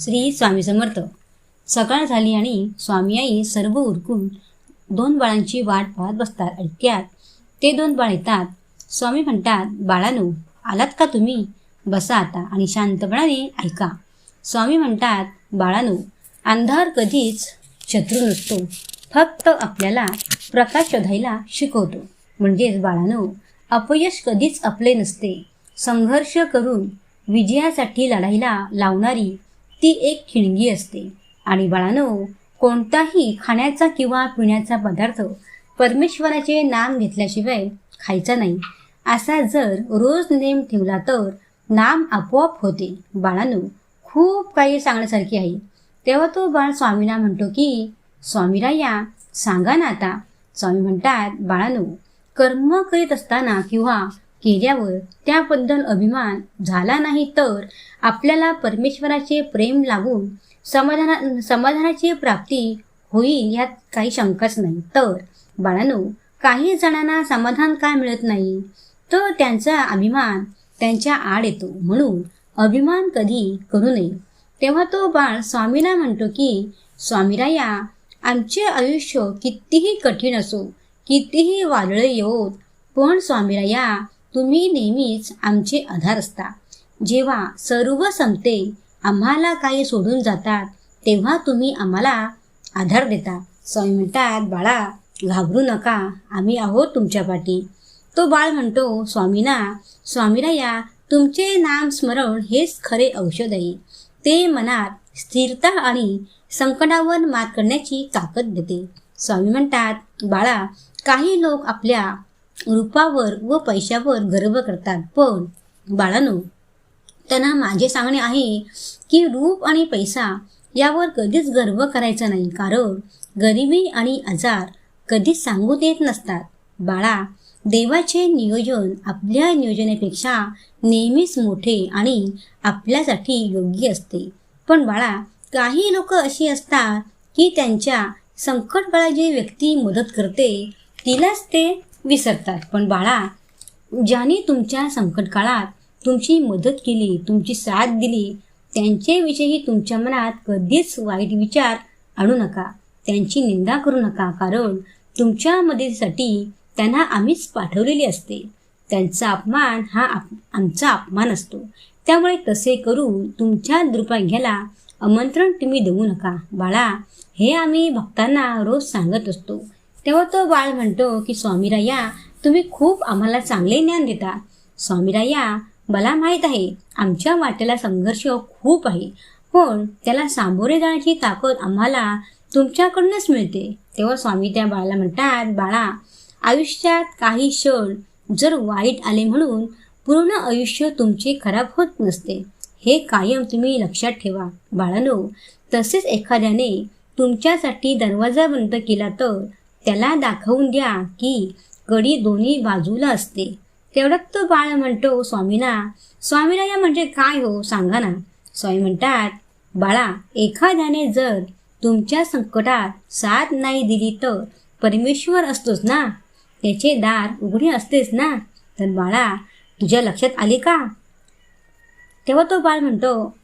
श्री स्वामी समर्थ. सकाळ झाली आणि स्वामी आई सर्व उरकून दोन बाळांची वाट पाहत बसतात. ऐक्यात ते दोन बाळ येतात. स्वामी म्हणतात बाळानो आलात का तुम्ही? बसा आता आणि शांतपणाने ऐका. स्वामी म्हणतात बाळानो अंधार कधीच शत्रू नसतो. फक्त आपल्याला प्रकाश शोधायला शिकवतो. म्हणजेच बाळानो अपयश कधीच आपले नसते. संघर्ष करून विजयासाठी लढाईला लावणारी ती एक खिणगी असते. आणि बाळानो कोणताही खाण्याचा किंवा पिण्याचा पदार्थ परमेश्वराचे नाम घेतल्याशिवाय खायचा नाही. असा जर रोज नेम ठेवला तर नाम आपोआप होते. बाळानो खूप काही सांगण्यासारखे आहे. तेव्हा तो बाळ स्वामींना म्हणतो की स्वामीराया सांगा ना आता. स्वामी म्हणतात बाळानो कर्म करीत असताना किंवा केल्यावर त्याबद्दल अभिमान झाला नाही तर आपल्याला परमेश्वराचे प्रेम लागून समाधाना समाधानाची प्राप्ती होईल यात काही शंकाच नाही. तर बाळानो काही जणांना समाधान का मिळत नाही? तर त्यांचा अभिमान त्यांच्या आड येतो. म्हणून अभिमान कधी करू नये. तेव्हा तो बाळ स्वामीला म्हणतो की स्वामीराया आमचे आयुष्य कितीही कठीण असो कितीही वादळे येवोत पण स्वामीराया तुम्ही नेहमीच आमचे आधार असता. जेव्हा सर्व संपते आम्हाला काही सोडून जातात तेव्हा तुम्ही आम्हाला आधार देता. स्वामी म्हणतात बाळा घाबरू नका आम्ही आहोत तुमच्या पाठी. तो बाळ म्हणतो स्वामीना स्वामीराया तुमचे नाम स्मरण हेच खरे औषध आहे. ते मनात स्थिरता आणि संकटावर मात करण्याची ताकद देते. स्वामी म्हणतात बाळा काही लोक आपल्या रूपावर व पैशावर गर्व करतात. पण बाळानो त्यांना माझे सांगणे आहे की रूप आणि पैसा यावर कधीच गर्व करायचा नाही. कारण गरिबी आणि आजार कधीच सांगू देत नसतात. बाळा देवाचे नियोजन आपल्या नियोजनापेक्षा नेहमीच मोठे आणि आपल्यासाठी योग्य असते. पण बाळा काही लोक अशी असतात की त्यांच्या संकट काळात जी व्यक्ती मदत करते तिलाच ते विसरतात. पण बाळा ज्याने तुमच्या संकट काळात तुमची मदत केली तुमची साथ दिली त्यांच्याविषयी तुमच्या मनात कधीच वाईट विचार आणू नका. त्यांची निंदा करू नका कारण तुमच्या मदतीसाठी त्यांना आम्हीच पाठवलेली असते. त्यांचा अपमान हा आप आमचा अपमान असतो. त्यामुळे तसे करून तुमच्या दुर्भाग्याला आमंत्रण तुम्ही देऊ नका. बाळा हे आम्ही भक्तांना रोज सांगत असतो. तेव्हा तो बाळ म्हणतो की स्वामीराया तुम्ही खूप आम्हाला चांगले ज्ञान देता. स्वामीराया मला माहीत आहे आमच्या वाटेला संघर्ष खूप आहे. पण त्याला सामोरे जाण्याची ताकद आम्हाला तुमच्याकडूनच मिळते. तेव्हा स्वामी त्या बाळाला म्हणतात बाळा आयुष्यात काही क्षण जर वाईट आले म्हणून पूर्ण आयुष्य तुमचे खराब होत नसते. हे कायम तुम्ही लक्षात ठेवा. बाळानो तसेच एखाद्याने तुमच्यासाठी दरवाजा बंद केला तर त्याला दाखवून द्या की कडी दोन्ही बाजूला असते. तेवढ्यात तो बाळ म्हणतो स्वामीना स्वामीराया म्हणजे काय हो? सांगा ना. स्वामी म्हणतात बाळा एखाद्याने जर तुमच्या संकटात साथ नाही दिली तर परमेश्वर असतोच ना? त्याचे दार उघडे असतेच ना? तर बाळा तुझ्या लक्षात आले का? तेव्हा तो बाळ म्हणतो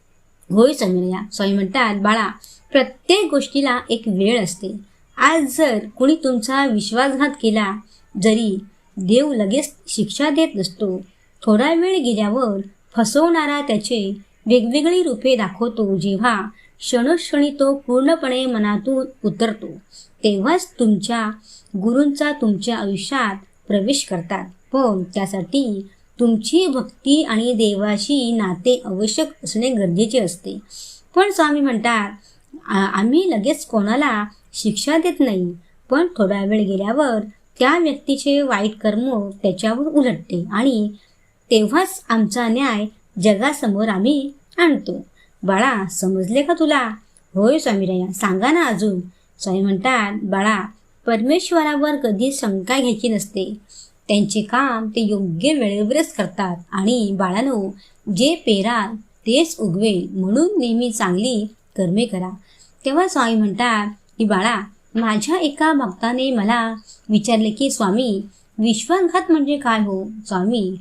होय स्वामीराया स्वामी म्हणतात बाळा प्रत्येक गोष्टीला एक वेळ असते. आज जर कोणी तुमचा विश्वासघात केला जरी देव लगेच शिक्षा देत नसतो थोडा वेळ गेल्यावर फसवणारा त्याचे वेगवेगळी रूपे दाखवतो जेव्हा क्षणक्षणी तो पूर्णपणे मनातून उतरतो तेव्हाच तुमच्या गुरूंचा तुमच्या आयुष्यात प्रवेश करतात. पण त्यासाठी तुमची भक्ती आणि देवाशी नाते आवश्यक असणे गरजेचे असते. पण स्वामी म्हणतात आम्ही लगेच कोणाला शिक्षा देत नाही. पण थोडा वेळ गेल्यावर त्या व्यक्तीचे वाईट कर्म त्याच्यावर उलटते आणि तेव्हाच आमचा न्याय जगासमोर आम्ही आणतो. बाळा समजले का तुला? होय स्वामीराया सांगा ना अजून. स्वामी म्हणतात बाळा परमेश्वरावर कधी शंका घ्यायची नसते. त्यांचे काम ते योग्य वेळेवरच करतात आणि बाळानो जे पेराल तेच उगवेल. म्हणून नेहमी चांगली कर्मे करा. तेव्हा स्वामी म्हणतात की बाळा माझ्या एका भक्ताने मला विचारले की स्वामी विश्वासघात म्हणजे काय हो? स्वामी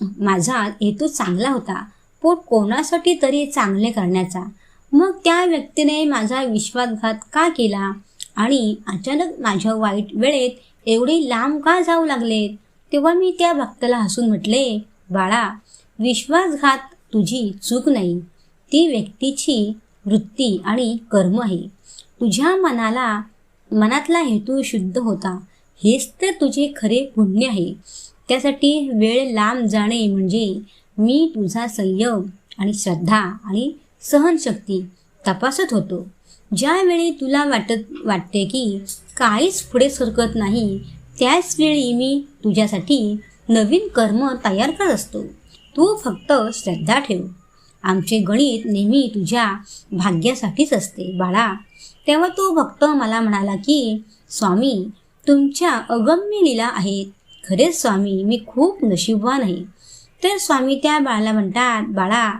माझा हेतू चांगला होता पण कोणासाठी तरी चांगले करण्याचा. मग त्या व्यक्तीने माझा विश्वासघात का केला? आणि अचानक माझ्या वाईट वेळेत एवढे लांब का जाऊ लागले तेव्हा मी त्या भक्ताला हसून म्हटले बाळा विश्वासघात तुझी चूक नाही. ती व्यक्तीची वृत्ती आणि कर्म आहे. तुझ्या मनाला मनातला हेतू शुद्ध होता. हेच तर तुझे खरे पुण्य आहे. त्यासाठी वेळ लांब जाणे म्हणजे मी तुझा संयम आणि श्रद्धा आणि सहनशक्ती तपासत होतो. ज्यावेळी तुला वाटत वाटते की काहीच पुढे सरकत नाही त्याचवेळी मी तुझ्यासाठी नवीन कर्म तयार करत असतो. तू फक्त श्रद्धा ठेव. आमचे गणित नेहमी तुझ्या भाग्यासाठीच असते बाळा. तेव्हा तो भक्त मला म्हणाला की स्वामी तुमच्या अगम्य लीला आहेत. खरेच स्वामी मी खूप नशीबवान आहे. तर स्वामी त्या बाळाला म्हणतात बाळा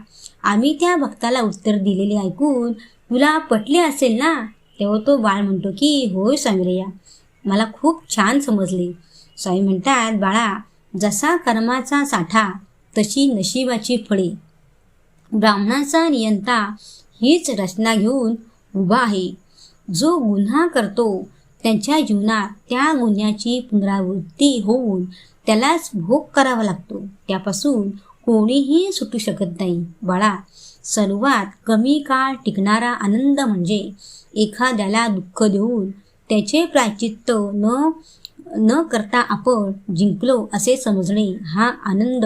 आम्ही त्या भक्ताला उत्तर दिलेले ऐकून तुला पटले असेल ना? तेव्हा तो बाळ म्हणतो की होय स्वामीरया मला खूप छान समजले. स्वामी म्हणतात बाळा जसा कर्माचा साठा तशी नशिबाची फळे. ब्राह्मणाचा नियंता हीच रचना घेऊन उभा आहे. जो गुन्हा करतो त्यांच्या जीवनात त्या गुन्ह्याची पुनरावृत्ती होऊन त्यालाच भोग करावा लागतो. त्यापासून कोणीही सुटू शकत नाही. बाळा सर्वात कमी काळ टिकणारा आनंद म्हणजे एखाद्याला दुःख देऊन त्याचे प्रायचित्त न न करता आपण जिंकलो असे समजणे हा आनंद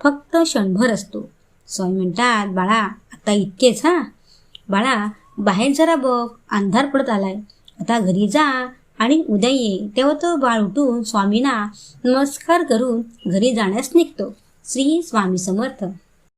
फक्त क्षणभर असतो. स्वामी म्हणतात बाळा आता इतकेच हा. बाळा बाहेर जरा बघ अंधार पडत आलाय. आता घरी जा आणि उद्या ये. तेव्हा तो बाळ उठून स्वामींना नमस्कार करून घरी जाण्यास निघतो. श्री स्वामी समर्थ.